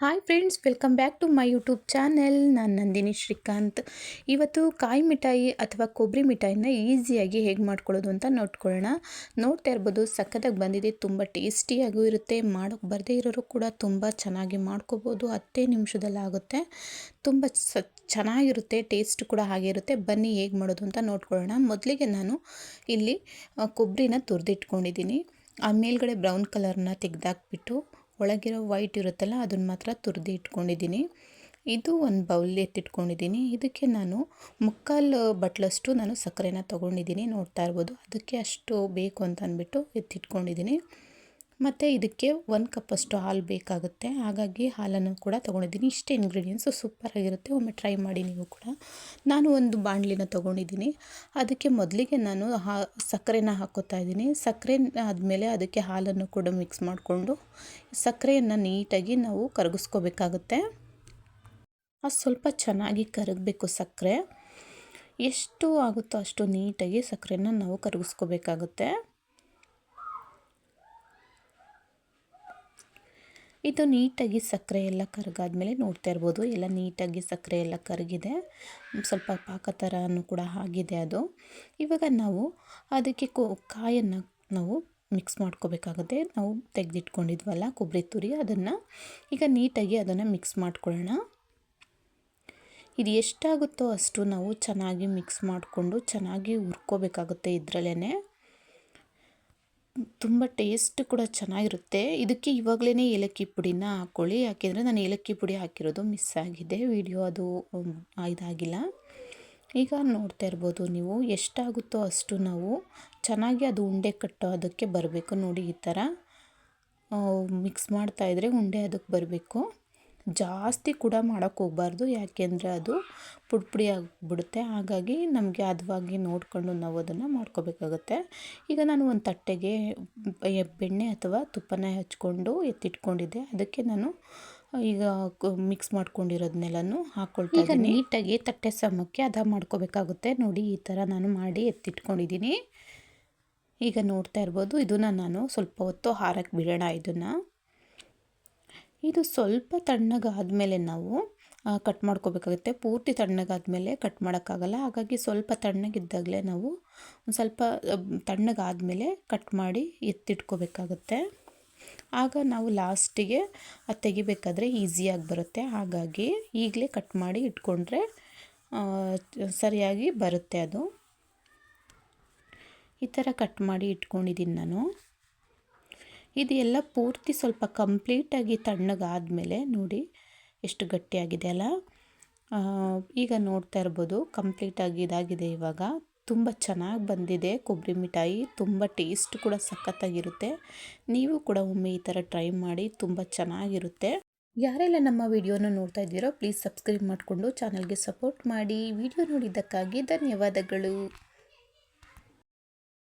Hi friends welcome back to my YouTube channel ನಾನು ನಂದಿನಿ ಶ್ರೀಕಾಂತ್. ಇವತ್ತು ಕಾಯಿ ಮಿಠಾಯಿ ಅಥವಾ ಕೊಬ್ಬರಿ ಮಿಠಾಯಿನ ಈಸಿಯಾಗಿ ಹೇಗೆ ಮಾಡ್ಕೊಳ್ಳೋದು ಅಂತ ನೋಡ್ಕೊಳ್ಳೋಣ. ನೋಡ್ತಾ ಇರ್ಬೋದು, ಸಖತ್ತಾಗಿ ಬಂದಿದೆ, ತುಂಬ ಟೇಸ್ಟಿಯಾಗೂ ಇರುತ್ತೆ. ಮಾಡೋಕ್ಕೆ ಬರದೇ ಇರೋರು ಕೂಡ ತುಂಬ ಚೆನ್ನಾಗಿ ಮಾಡ್ಕೋಬೋದು. ಹತ್ತೇ ನಿಮಿಷದಲ್ಲಿ ಆಗುತ್ತೆ. ತುಂಬ ಸ, ಚೆನ್ನಾಗಿರುತ್ತೆ, ಟೇಸ್ಟ್ ಕೂಡ ಹಾಗೆ ಇರುತ್ತೆ. ಬನ್ನಿ ಹೇಗೆ ಮಾಡೋದು ಅಂತ ನೋಡ್ಕೊಳ್ಳೋಣ. ಮೊದಲಿಗೆ ನಾನು ಇಲ್ಲಿ ಕೊಬ್ಬರಿನ ತುರಿದಿಟ್ಕೊಂಡಿದ್ದೀನಿ. ಆ ಮೇಲ್ಗಡೆ ಬ್ರೌನ್ ಕಲರ್ನ ತೆಗೆದಾಕ್ಬಿಟ್ಟು ಒಳಗಿರೋ ವೈಟ್ ಇರುತ್ತಲ್ಲ, ಅದನ್ನು ಮಾತ್ರ ತುರಿದು ಇಟ್ಕೊಂಡಿದ್ದೀನಿ. ಇದು ಒಂದು ಬೌಲ್ ಎತ್ತಿಟ್ಕೊಂಡಿದ್ದೀನಿ. ಇದಕ್ಕೆ ನಾನು ಮುಕ್ಕಾಲು ಬಟ್ಲಷ್ಟು ನಾನು ಸಕ್ಕರೆನ ತೊಗೊಂಡಿದ್ದೀನಿ. ನೋಡ್ತಾ ಇರ್ಬೋದು. ಅದಕ್ಕೆ ಅಷ್ಟು ಬೇಕು ಅಂತ ಅಂದ್ಬಿಟ್ಟು ಎತ್ತಿಟ್ಕೊಂಡಿದ್ದೀನಿ. ಮತ್ತು ಇದಕ್ಕೆ ಒಂದು ಕಪ್ಪಷ್ಟು ಹಾಲು ಬೇಕಾಗುತ್ತೆ. ಹಾಗಾಗಿ ಹಾಲನ್ನು ಕೂಡ ತೊಗೊಂಡಿದ್ದೀನಿ. ಇಷ್ಟೇ ಇಂಗ್ರೀಡಿಯೆಂಟ್ಸು ಸೂಪರಾಗಿರುತ್ತೆ ಒಮ್ಮೆ ಟ್ರೈ ಮಾಡಿ ನೀವು ಕೂಡ. ನಾನು ಒಂದು ಬಾಣಲಿನ ತೊಗೊಂಡಿದ್ದೀನಿ. ಅದಕ್ಕೆ ಮೊದಲಿಗೆ ನಾನು ಹಾ, ಸಕ್ಕರೆನ ಹಾಕೋತಾ ಇದ್ದೀನಿ. ಸಕ್ಕರೆ ಆದಮೇಲೆ ಅದಕ್ಕೆ ಹಾಲನ್ನು ಕೂಡ ಮಿಕ್ಸ್ ಮಾಡಿಕೊಂಡು ಸಕ್ಕರೆಯನ್ನು ನೀಟಾಗಿ ನಾವು ಕರಗಿಸ್ಕೋಬೇಕಾಗುತ್ತೆ. ಅದು ಸ್ವಲ್ಪ ಚೆನ್ನಾಗಿ ಕರಗಬೇಕು ಸಕ್ಕರೆ. ಎಷ್ಟು ಆಗುತ್ತೋ ಅಷ್ಟು ನೀಟಾಗಿ ಸಕ್ಕರೆನ ನಾವು ಕರಗಿಸ್ಕೋಬೇಕಾಗುತ್ತೆ. ಇದು ನೀಟಾಗಿ ಸಕ್ಕರೆ ಎಲ್ಲ ಕರಗಾದ್ಮೇಲೆ ನೋಡ್ತಾ ಇರ್ಬೋದು. ಎಲ್ಲ ನೀಟಾಗಿ ಸಕ್ಕರೆ ಎಲ್ಲ ಕರಗಿದೆ. ಸ್ವಲ್ಪ ಪಾಕ ಥರನೂ ಕೂಡ ಆಗಿದೆ ಅದು. ಇವಾಗ ನಾವು ಅದಕ್ಕೆ ಕೊ, ಕಾಯನ್ನು ನಾವು ಮಿಕ್ಸ್ ಮಾಡ್ಕೋಬೇಕಾಗುತ್ತೆ. ನಾವು ತೆಗೆದಿಟ್ಕೊಂಡಿದ್ವಲ್ಲ ಕೊಬ್ಬರಿ ತುರಿ ಅದನ್ನು. ಈಗ ನೀಟಾಗಿ ಅದನ್ನು ಮಿಕ್ಸ್ ಮಾಡ್ಕೊಳ್ಳೋಣ. ಇದು ಎಷ್ಟಾಗುತ್ತೋ ಅಷ್ಟು ನಾವು ಚೆನ್ನಾಗಿ ಮಿಕ್ಸ್ ಮಾಡಿಕೊಂಡು ಚೆನ್ನಾಗಿ ಹುರ್ಕೋಬೇಕಾಗುತ್ತೆ ಇದರಲ್ಲೇ ತುಂಬ ಟೇಸ್ಟ್ ಕೂಡ ಚೆನ್ನಾಗಿರುತ್ತೆ. ಇದಕ್ಕೆ ಇವಾಗಲೇ ಏಲಕ್ಕಿ ಪುಡಿನ ಹಾಕ್ಕೊಳ್ಳಿ. ಯಾಕೆಂದರೆ ನಾನು ಏಲಕ್ಕಿ ಪುಡಿ ಹಾಕಿರೋದು ಮಿಸ್ ಆಗಿದೆ. ವಿಡಿಯೋ ಅದು ಇದಾಗಿಲ್ಲ. ಈಗ ನೋಡ್ತಾ ಇರ್ಬೋದು ನೀವು ಎಷ್ಟಾಗುತ್ತೋ ಅಷ್ಟು ನಾವು ಚೆನ್ನಾಗಿ ಅದು ಉಂಡೆ ಕಟ್ಟೋ ಅದಕ್ಕೆ ಬರಬೇಕು. ನೋಡಿ ಈ ಥರ ಮಿಕ್ಸ್ ಮಾಡ್ತಾಯಿದ್ರೆ ಉಂಡೆ ಅದಕ್ಕೆ ಬರಬೇಕು. ಜಾಸ್ತಿ ಕೂಡ ಮಾಡೋಕ್ಕೆ ಹೋಗಬಾರ್ದು ಯಾಕೆಂದರೆ ಅದು ಪುಡಿ ಪುಡಿ ಆಗಿಬಿಡುತ್ತೆ. ಹಾಗಾಗಿ ನಮಗೆ ಹದವಾಗಿ ನೋಡಿಕೊಂಡು ನಾವು ಅದನ್ನು ಮಾಡ್ಕೋಬೇಕಾಗುತ್ತೆ. ಈಗ ನಾನು ಒಂದು ತಟ್ಟೆಗೆ ಬೆಣ್ಣೆ ಅಥವಾ ತುಪ್ಪನ ಹಚ್ಕೊಂಡು ಎತ್ತಿಟ್ಕೊಂಡಿದ್ದೆ. ಅದಕ್ಕೆ ನಾನು ಈಗ ಮಿಕ್ಸ್ ಮಾಡ್ಕೊಂಡಿರೋದನ್ನೆಲ್ಲನೂ ಹಾಕ್ಕೊಳ್ತಾ ಈಗ ನೀಟಾಗಿ ತಟ್ಟೆ ಸಮಕ್ಕೆ ಅದ ಮಾಡ್ಕೋಬೇಕಾಗುತ್ತೆ. ನೋಡಿ ಈ ಥರ ನಾನು ಮಾಡಿ ಎತ್ತಿಟ್ಕೊಂಡಿದ್ದೀನಿ. ಈಗ ನೋಡ್ತಾ ಇರ್ಬೋದು ಇದನ್ನು ನಾನು ಸ್ವಲ್ಪ ಹೊತ್ತು ಹಾರಕ್ಕೆ ಬಿಡೋಣ ಇದನ್ನು. ಇದು ಸ್ವಲ್ಪ ತಣ್ಣಗಾದಮೇಲೆ ನಾವು ಕಟ್ ಮಾಡ್ಕೋಬೇಕಾಗುತ್ತೆ. ಪೂರ್ತಿ ತಣ್ಣಗಾದಮೇಲೆ ಕಟ್ ಮಾಡೋಕ್ಕಾಗಲ್ಲ. ಹಾಗಾಗಿ ಸ್ವಲ್ಪ ತಣ್ಣಗಿದ್ದಾಗಲೇ ನಾವು ಒಂದು ಸ್ವಲ್ಪ ತಣ್ಣಗಾದಮೇಲೆ ಕಟ್ ಮಾಡಿ ಎತ್ತಿಟ್ಕೋಬೇಕಾಗುತ್ತೆ. ಆಗ ನಾವು ಲಾಸ್ಟಿಗೆ ಅದು ತೆಗಿಬೇಕಾದ್ರೆ ಈಸಿಯಾಗಿ ಬರುತ್ತೆ. ಹಾಗಾಗಿ ಈಗಲೇ ಕಟ್ ಮಾಡಿ ಇಟ್ಕೊಂಡ್ರೆ ಸರಿಯಾಗಿ ಬರುತ್ತೆ ಅದು. ಈ ಥರ ಕಟ್ ಮಾಡಿ ಇಟ್ಕೊಂಡಿದ್ದೀನಿ ನಾನು. ಇದು ಎಲ್ಲ ಪೂರ್ತಿ ಸ್ವಲ್ಪ ಕಂಪ್ಲೀಟಾಗಿ ತಣ್ಣಗಾದಮೇಲೆ ನೋಡಿ ಎಷ್ಟು ಗಟ್ಟಿಯಾಗಿದೆ ಅಲ್ಲ? ಈಗ ನೋಡ್ತಾ ಇರ್ಬೋದು ಕಂಪ್ಲೀಟಾಗಿ ಇದಾಗಿದೆ ಇವಾಗ. ತುಂಬ ಚೆನ್ನಾಗಿ ಬಂದಿದೆ ಕೊಬ್ಬರಿ ಮಿಠಾಯಿ. ತುಂಬ ಟೇಸ್ಟ್ ಕೂಡ ಸಖತ್ತಾಗಿರುತ್ತೆ. ನೀವು ಕೂಡ ಒಮ್ಮೆ ಈ ಥರ ಟ್ರೈ ಮಾಡಿ ತುಂಬ ಚೆನ್ನಾಗಿರುತ್ತೆ. ಯಾರೆಲ್ಲ ನಮ್ಮ ವಿಡಿಯೋನ ನೋಡ್ತಾ ಇದ್ದೀರೋ ಪ್ಲೀಸ್ ಸಬ್ಸ್ಕ್ರೈಬ್ ಮಾಡಿಕೊಂಡು ಚಾನಲ್ಗೆ ಸಪೋರ್ಟ್ ಮಾಡಿ. ವಿಡಿಯೋ ನೋಡಿದ್ದಕ್ಕಾಗಿ ಧನ್ಯವಾದಗಳು.